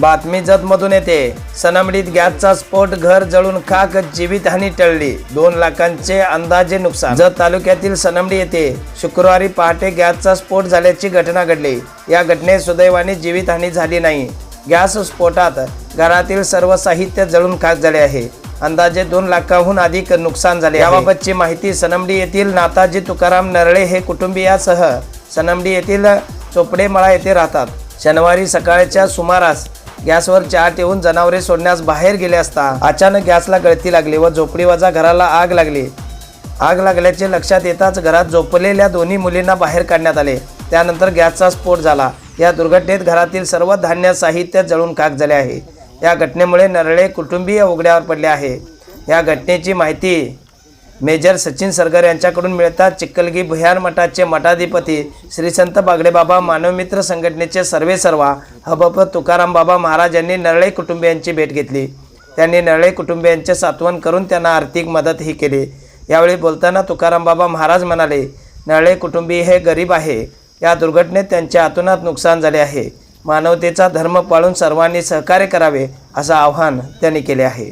बातमी जतमधून येते. सनमडीत गॅसचा स्फोट घर जळून खाक जीवितहानी टळली. दोन लाखांचे अंदाजे नुकसान. जत तालुक्यातील सनमडी येथे शुक्रवारी पहाटे गॅसचा स्फोट झाल्याची घटना घडली. या घटनेत सुदैवाने जीवितहानी झाली नाही. गॅस स्फोटात घरातील सर्व साहित्य जळून खाक झाले आहे. अंदाजे दोन लाखाहून अधिक नुकसान झाले याबाबतची माहिती सनमडी येथील नाताजी तुकाराम नरळे हे कुटुंबियासह सनमडी येथील चोपडेमळा येथे राहतात. शनिवारी सकाळच्या सुमारास गॅसवर चहा ठेवून जनावरे सोडण्यास बाहेर गेले असता अचानक गॅसला गळती लागली व झोपडीवाजा घराला आग लागली. आग लागल्याचे लक्षात येताच घरात झोपलेल्या दोन्ही मुलींना बाहेर काढण्यात आले. त्यानंतर गॅसचा स्फोट झाला. या दुर्घटनेत घरातील सर्व धान्य साहित्य जळून खाक झाले आहे. या घटनेमुळे नरळे कुटुंबीय उघड्यावर पडले आहे. या घटनेची माहिती मेजर सचिन सरगर यांच्याकडून मिळतात चिक्कलगी भुयार मठाचे मठाधिपती श्री संत बागडेबाबा मानवमित्र संघटनेचे सर्वे सर्वा हबप तुकाराम बाबा महाराज यांनी नरळे कुटुंबियांची भेट घेतली. त्यांनी नरळे कुटुंबियांचे सात्वन करून त्यांना आर्थिक मदतही केली. यावेळी बोलताना तुकाराम बाबा महाराज म्हणाले नरळे कुटुंबी हे गरीब आहे. या दुर्घटनेत त्यांचे अतोनात नुकसान झाले आहे. मानवतेचा धर्म पाळून सर्वांनी सहकार्य करावे असं आवाहन त्यांनी केले आहे.